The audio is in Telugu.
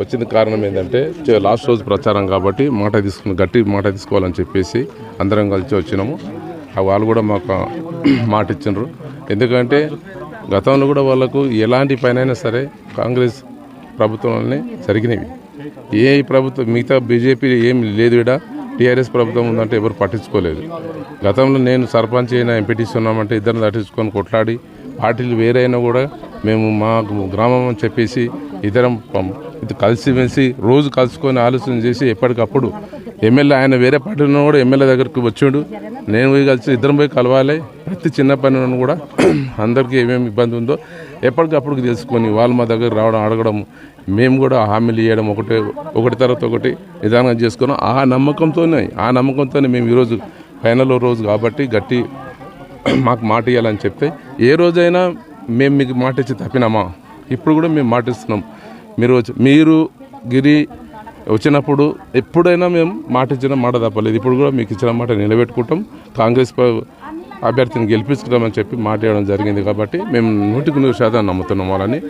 వచ్చిన కారణం ఏంటంటే లాస్ట్ రోజు ప్రచారం కాబట్టి మాట తీసుకుని గట్టి మాట తీసుకోవాలని చెప్పేసి అందరం కలిసి వచ్చినాము. ఆ వాళ్ళు కూడా మాకు మాట ఇచ్చినారు ఎందుకంటే గతంలో కూడా వాళ్ళకు ఎలాంటి పనైనా సరే కాంగ్రెస్ ప్రభుత్వంలోనే జరిగినవి. ఏ ప్రభుత్వం మిగతా బీజేపీ ఏం లేదు ఇడా టీఆర్ఎస్ ప్రభుత్వం ఉందంటే ఎవరు పట్టించుకోలేదు. గతంలో నేను సర్పంచ్ అయినా ఎంపీటీసీ ఉన్నామంటే ఇద్దరిని తట్టించుకొని కొట్లాడి పార్టీలు వేరైనా కూడా మేము మా గ్రామం అని చెప్పేసి ఇద్దరం కలిసిమెలిసి కలిసి రోజు కలుసుకొని ఆలోచన చేసి ఎప్పటికప్పుడు ఎమ్మెల్యే ఆయన వేరే పార్టీ కూడా ఎమ్మెల్యే దగ్గరికి వచ్చిండు. నేను పోయి కలిసి ఇద్దరం పోయి కలవాలి. ప్రతి చిన్న పని కూడా అందరికీ ఏమేమి ఇబ్బంది ఉందో ఎప్పటికప్పుడు తెలుసుకొని వాళ్ళు మా దగ్గర రావడం అడగడం మేము కూడా హామీలు ఇవ్వడం ఒకటే ఒకటి తర్వాత ఒకటి నిదానంగా చేసుకున్నాం. ఆ నమ్మకంతోనే ఆ నమ్మకంతోనే మేము ఈరోజు ఫైనల్ రోజు కాబట్టి గట్టి మాకు మాట ఇవ్వాలని చెప్తే ఏ రోజైనా మేము మీకు మాట ఇచ్చి తప్పినామా? ఇప్పుడు కూడా మేము మాట ఇస్తున్నాం. మీరు వచ్చి- మీరు గిరి వచ్చినప్పుడు ఎప్పుడైనా మేము మాట ఇచ్చిన మాట తప్పలేదు. ఇప్పుడు కూడా మీకు ఇచ్చిన మాట నిలబెట్టుకుంటాం. కాంగ్రెస్ అభ్యర్థిని గెలిపించుకుంటామని చెప్పి మాట ఇవ్వడం జరిగింది కాబట్టి మేము నూటికి నూరు శాతం నమ్ముతున్నాం వాళ్ళని.